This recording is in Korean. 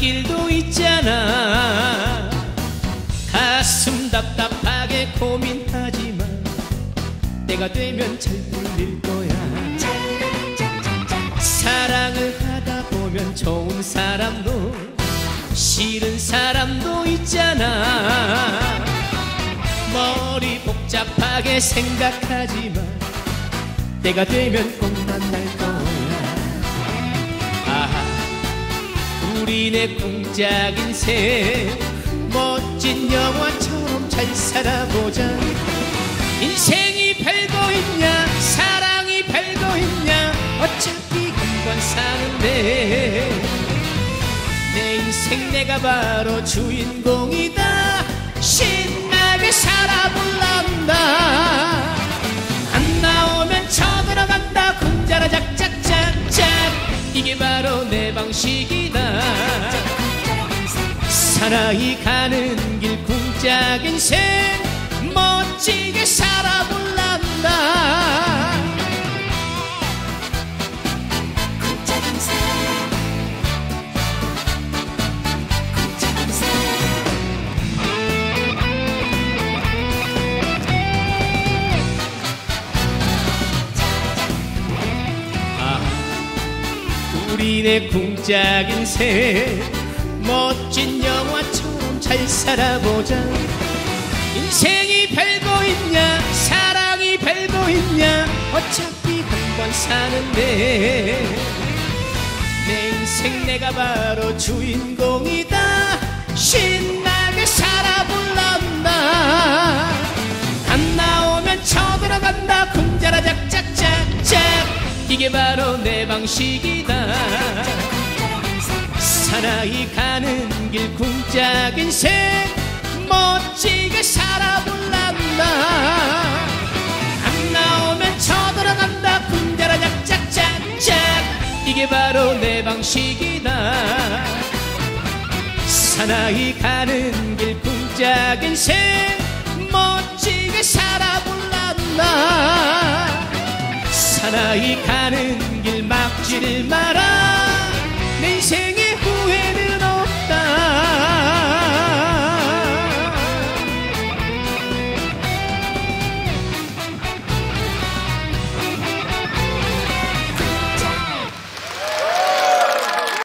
산길도 있잖아. 가슴 답답하게 고민하지만 때가 되면 잘 풀릴 거야. 사랑을 하다 보면 좋은 사람도 싫은 사람도 있잖아. 머리 복잡하게 생각하지만 때가 되면 꼭 만날 거야 우리네 공작 인생 멋진 영화처럼 잘 살아보자. 인생이 별거 있냐 사랑이 별거 있냐 어차피 한 번 사는데. 내 인생 내가 바로 주인공이다. 신나게 살아볼란다. 안 나오면 쳐들어간다. 군자라 작작작작. 이게 바로 내 방식이다 사나이 가는 길 궁짝 인생 멋지게 살아볼란다. 쿵짝 인생 쿵짝 인생 우리네 궁짝 인생 멋진 영화처럼 잘 살아보자. 인생이 별거 있냐 사랑이 별거 있냐 어차피 한 번 사는데. 내 인생 내가 바로 주인공이다. 신나게 살아볼란다. 안 나오면 쳐들어간다. 군자라 작작작작. 이게 바로 내 방식이다 사나이 가는 길 궁짝 인생 멋지게 살아볼란다. 안 나오면 쳐들어간다. 군자라 작작작작 이게 바로 내 방식이다. 사나이 가는 길 궁짝 인생 멋지게 살아볼란다. 사나이 가는 길 막지를 마라